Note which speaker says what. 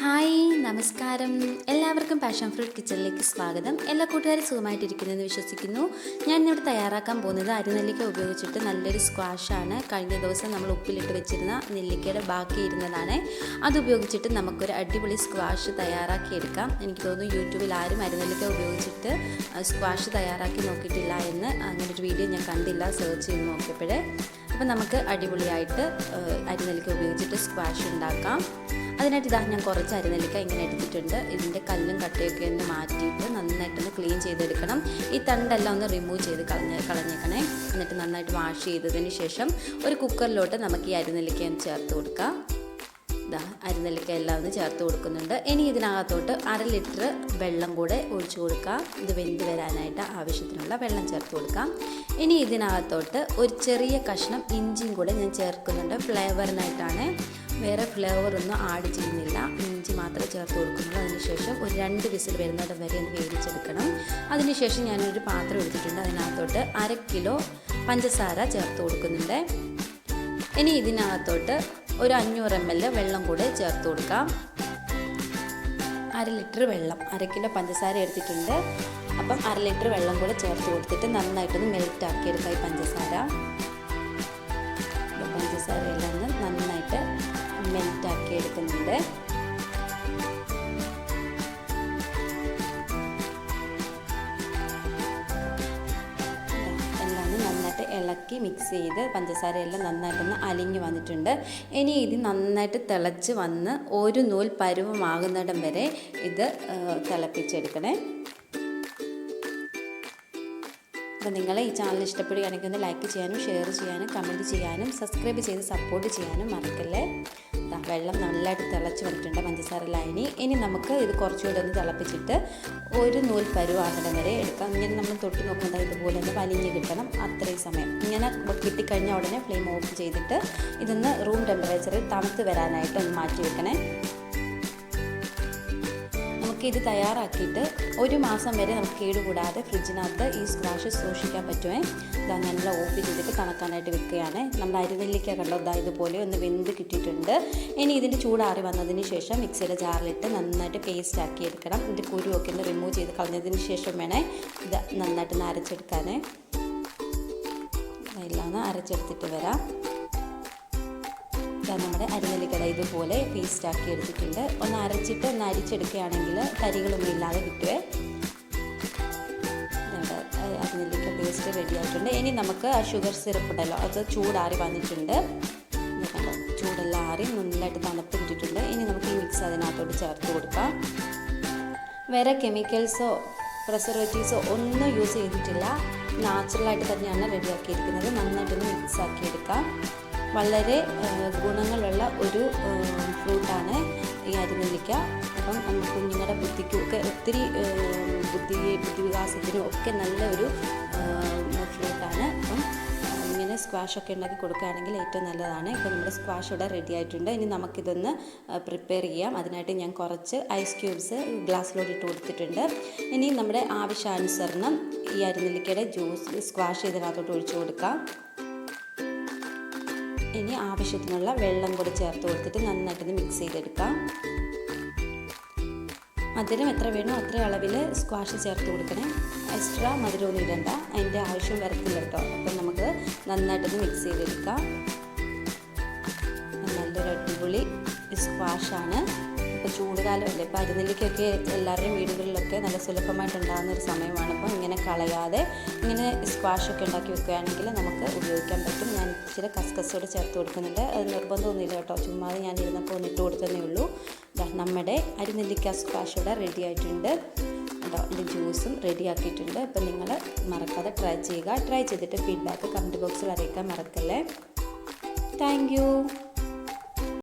Speaker 1: Hi നമസ്കാരം. എല്ലാവർക്കും passion fruit കിച്ചണിലേക്ക് സ്വാഗതം. എല്ലാ കൂട്ടുകാരും സുഖമായിട്ടിരിക്കുന്നെന്ന് വിശ്വസിക്കുന്നു. ഞാൻ ഇന്നിവിടെ തയ്യാറാക്കാൻ പോകുന്നത് അരിനെല്ലിക്ക ഉപയോഗിച്ചിട്ട് നല്ലൊരു സ്ക്വാഷാണ് കഴിഞ്ഞ ദിവസം നമ്മൾ ഉപ്പിലിട്ട് വെച്ചിരുന്ന നെല്ലിക്കയുടെ ബാക്കി ഇരുന്നതാണ്. അത് ഉപയോഗിച്ചിട്ട് നമുക്കൊരു അടിപൊളി സ്ക്വാഷ് തയ്യാറാക്കിയെടുക്കാം. എനിക്ക് തോന്നുന്നു യൂട്യൂബിൽ ആരും അരിനെല്ലിക്ക ഉപയോഗിച്ചിട്ട് സ്ക്വാഷ് തയ്യാറാക്കി നോക്കിയിട്ടില്ല എന്ന് അങ്ങനെ ഒരു വീഡിയോ ഞാൻ കണ്ടില്ല. സെർച്ച് ചെയ്ത് നോക്കിയപ്പോഴേ. അപ്പോൾ നമുക്ക് അടിപൊളിയായിട്ട് അരിനെല്ലിക്ക ഉപയോഗിച്ചിട്ട് സ്ക്വാഷ് ഉണ്ടാക്കാം. അതിനായിട്ട് ഇതാ ഞാൻ കുറച്ച് അരിനെല്ലിക്ക ഇങ്ങനെ എടുത്തിട്ടുണ്ട്. ഇതിന്റെ കല്ലും കട്ടയൊക്കെ ഒന്ന് മാറ്റിയിട്ട് നന്നായിട്ടൊന്ന് ക്ലീൻ ചെയ്തെടുക്കണം. ഈ തണ്ടെല്ലാം ഒന്ന് റിമൂവ് ചെയ്ത് കളഞ്ഞ് കളഞ്ഞേക്കണേ. എന്നിട്ട് നന്നായിട്ട് വാഷ് ചെയ്തതിന് ശേഷം ഒരു കുക്കറിലോട്ട് നമുക്ക് ഈ അരിനെല്ലിക്ക ഒന്ന് ചേർത്ത് കൊടുക്കാം. ഇതാ അരിനെല്ലിക്ക എല്ലാം ഒന്ന് ചേർത്ത് കൊടുക്കുന്നുണ്ട്. ഇനി ഇതിനകത്തോട്ട് അര ലിറ്റർ വെള്ളം കൂടെ ഒഴിച്ചു കൊടുക്കാം. ഇത് വെന്ത് വരാനായിട്ട് ആവശ്യത്തിനുള്ള വെള്ളം ചേർത്ത് കൊടുക്കാം. ഇനി ഇതിനകത്തോട്ട് ഒരു ചെറിയ കഷ്ണം ഇഞ്ചിയും കൂടെ ഞാൻ ചേർക്കുന്നുണ്ട്. ഫ്ലേവറിനായിട്ടാണ്. വേറെ ഫ്ലേവർ ഒന്നും ആഡ് ചെയ്യുന്നില്ല. ഇഞ്ചി മാത്രമേ ചേർത്ത് കൊടുക്കുന്നുള്ളൂ അതിനുശേഷം ഒരു രണ്ട് വിസിൽ വരുന്നിടം വരെ ഒന്ന് വേവിച്ചെടുക്കണം. അതിനുശേഷം ഞാനൊരു പാത്രം എടുത്തിട്ടുണ്ട്. അതിനകത്തോട്ട് അര കിലോ പഞ്ചസാര ചേർത്ത് കൊടുക്കുന്നുണ്ട്. ഇനി ഇതിനകത്തോട്ട് ഒരു അഞ്ഞൂറ് എം എൽ വെള്ളം കൂടെ ചേർത്ത് കൊടുക്കാം. അര ലിറ്റർ വെള്ളം അര കിലോ പഞ്ചസാര എടുത്തിട്ടുണ്ട്. അപ്പം അര ലിറ്റർ വെള്ളം കൂടെ ചേർത്ത് കൊടുത്തിട്ട് നന്നായിട്ടൊന്ന് മെൽറ്റ് ആക്കിയെടുക്കാം ഈ പഞ്ചസാര. പഞ്ചസാര എല്ലാം മെൽറ്റാക്കി എടുക്കുന്നുണ്ട്. എല്ലാം ഇളക്കി മിക്സ് ചെയ്ത് പഞ്ചസാര പഞ്ചസാരയെല്ലാം നന്നായിട്ടൊന്ന് അലിഞ്ഞു വന്നിട്ടുണ്ട്. ഇനി ഇത് നന്നായിട്ട് തിളച്ച് വന്ന് ഒരു നൂൽ പരുവമാകുന്നിടം വരെ ഇത് തിളപ്പിച്ചെടുക്കണേ. അപ്പോൾ നിങ്ങൾ ഈ ചാനൽ ഇഷ്ടപ്പെടുകയാണെങ്കിൽ ഒന്ന് ലൈക്ക് ചെയ്യാനും ഷെയർ ചെയ്യാനും കമന്റ് ചെയ്യാനും സബ്സ്ക്രൈബ് ചെയ്ത് സപ്പോർട്ട് ചെയ്യാനും മറക്കല്ലേ? വെള്ളം നല്ലതായിട്ട് തിളച്ച് വന്നിട്ടുണ്ട് പഞ്ചസാര ലൈനി ഇനി. നമുക്ക് ഇത് കുറച്ചുകൂടെ ഒന്ന് തിളപ്പിച്ചിട്ട് ഒരു നൂൽ പരുവാകണം വരെ എടുക്കാം. ഇങ്ങനെ നമ്മൾ തൊട്ട് നോക്കുമ്പോൾ ഇതുപോലെ തന്നെ വലിഞ്ഞ് കിട്ടണം അത്രയും സമയം. ഇങ്ങനെ കിട്ടിക്കഴിഞ്ഞ ഉടനെ ഫ്ലെയിം ഓഫ് ചെയ്തിട്ട് ഇതൊന്ന് റൂം ടെമ്പറേച്ചറിൽ തണുത്ത് വരാനായിട്ട് ഒന്ന് മാറ്റി വെക്കണേ. നമുക്കിത് തയ്യാറാക്കിയിട്ട് ഒരു മാസം വരെ നമുക്ക് കേടുകൂടാതെ ഫ്രിഡ്ജിനകത്ത് ഈ സ്ക്വാഷ് സൂക്ഷിക്കാൻ പറ്റുമേ? ഇത് അങ്ങനെയുള്ള ഓഫ് ചെയ്തിട്ട് തണുക്കാനായിട്ട് വെക്കുകയാണ്. നമ്മുടെ അരിനെല്ലിക്ക കണ്ടോ? ഇതാ ഇതുപോലെ ഒന്ന് വെന്ത് കിട്ടിയിട്ടുണ്ട്. ഇനി ഇതിന്റെ ചൂടാറി വന്നതിന് ശേഷം മിക്സിയുടെ ജാറിലിട്ട് നന്നായിട്ട് പേസ്റ്റ് ആക്കി എടുക്കണം. ഇതിന്റെ കുരുവൊക്കെ ഒന്ന് റിമൂവ് ചെയ്ത് കളഞ്ഞതിന് ശേഷം വേണേ ഇത് നന്നായിട്ട് ഒന്ന് അരച്ചെടുക്കാനേ. എല്ലാം ഒന്ന് അരച്ചെടുത്തിട്ട് വരാം. നമ്മുടെ അരിനെല്ലിക്കട ഇതുപോലെ പേസ്റ്റാക്കി എടുത്തിട്ടുണ്ട്. ഒന്ന് അരച്ചിട്ട് ഒന്ന് അരിച്ചെടുക്കുകയാണെങ്കിൽ കരികളൊന്നും ഇല്ലാതെ കിട്ടുവേ. അരിനെല്ലിക്ക പേസ്റ്റ് റെഡിയായിട്ടുണ്ട് ഇനി നമുക്ക് ആ ഷുഗർ സിറപ്പ് ഉണ്ടല്ലോ അത് ചൂടാറി വന്നിട്ടുണ്ട്. ചൂടെല്ലാം ആറി നന്നായിട്ട് തണുപ്പ് കിട്ടിയിട്ടുണ്ട്. ഇനി നമുക്ക് ഈ മിക്സ് അതിനകത്തോട്ട് ചേർത്ത് കൊടുക്കാം. വേറെ കെമിക്കൽസോ പ്രിസർവേറ്റീവ്സോ ഒന്നും യൂസ് ചെയ്തിട്ടില്ല. നാച്ചുറലായിട്ട് തന്നെയാണ് റെഡിയാക്കിയിരിക്കുന്നത് നന്നായിട്ടൊന്ന് മിക്സ് ആക്കി എടുക്കാം. വളരെ ഗുണങ്ങളുള്ള ഒരു ഫ്രൂട്ടാണ് ഈ അരിനെല്ലിക്ക അപ്പം നമുക്ക് കുഞ്ഞുങ്ങളുടെ ബുദ്ധിക്കൊക്കെ ഒത്തിരി ബുദ്ധി ബുദ്ധിവികാസത്തിനും ഒക്കെ നല്ല ഒരു ഫ്രൂട്ടാണ്. അപ്പം ഇങ്ങനെ സ്ക്വാഷൊക്കെ ഉണ്ടാക്കി കൊടുക്കുകയാണെങ്കിൽ ഏറ്റവും നല്ലതാണ്. ഇപ്പം നമ്മുടെ സ്ക്വാഷ് ഇവിടെ റെഡി ആയിട്ടുണ്ട്. ഇനി നമുക്കിതൊന്ന് പ്രിപ്പയർ ചെയ്യാം. അതിനായിട്ട് ഞാൻ കുറച്ച് ഐസ് ക്യൂബ്സ് ഗ്ലാസ്സിലോട്ട് ഇട്ട് കൊടുത്തിട്ടുണ്ട്. ഇനി നമ്മുടെ ആവശ്യാനുസരണം ഈ അരിനെല്ലിക്കയുടെ ജ്യൂസ് സ്ക്വാഷ് ഇതിനകത്തോട്ട് ഒഴിച്ചു കൊടുക്കാം. ഇനി ആവശ്യത്തിനുള്ള വെള്ളം കൂടി ചേർത്ത് കൊടുത്തിട്ട് നന്നായിട്ടൊന്ന് മിക്സ് ചെയ്തെടുക്കാം. മധുരം എത്ര വേണോ അത്ര അളവിൽ സ്ക്വാഷ് ചേർത്ത് കൊടുക്കണേ. എക്സ്ട്രാ മധുരമൊന്നും ഇടണ്ട. അതിന്റെ ആവശ്യം വരത്തില്ല കേട്ടോ. അപ്പം നമുക്ക് നന്നായിട്ടൊന്ന് മിക്സ് ചെയ്തെടുക്കാം. നല്ലൊരു അടിപൊളി സ്ക്വാഷാണ് ഇപ്പോൾ ചൂടുകാലമല്ലേ? ഇപ്പോൾ അരുനെല്ലിക്കൊക്കെ എല്ലാവരുടെയും വീടുകളിലൊക്കെ നല്ല സുലഭമായിട്ട് ഉണ്ടാകുന്ന ഒരു സമയമാണ്. അപ്പോൾ ഇങ്ങനെ കളയാതെ ഇങ്ങനെ സ്ക്വാഷൊക്കെ ഉണ്ടാക്കി വെക്കുകയാണെങ്കിൽ നമുക്ക് ഉപയോഗിക്കാൻ പറ്റും. ഞാൻ ഇച്ചിരി കസ്കസോട് ചേർത്ത് കൊടുക്കുന്നുണ്ട്. അത് നിർബന്ധമൊന്നുമില്ല കേട്ടോ. ചുമ്മാതെ ഞാൻ ഇരുന്നപ്പോൾ ഒന്നിട്ട് കൊടുത്തതേ ഉള്ളൂ. നമ്മുടെ അരിനെല്ലിക്ക സ്ക്വാഷ് ഇവിടെ റെഡി ആയിട്ടുണ്ട്. കേട്ടോ ഇതിന്റെ ജ്യൂസും റെഡി ആക്കിയിട്ടുണ്ട്. അപ്പോൾ നിങ്ങൾ മറക്കാതെ ട്രൈ ചെയ്യുക. ട്രൈ ചെയ്തിട്ട് ഫീഡ്ബാക്ക് കമന്റ് ബോക്സിൽ അറിയിക്കാൻ മറക്കല്ലേ. താങ്ക്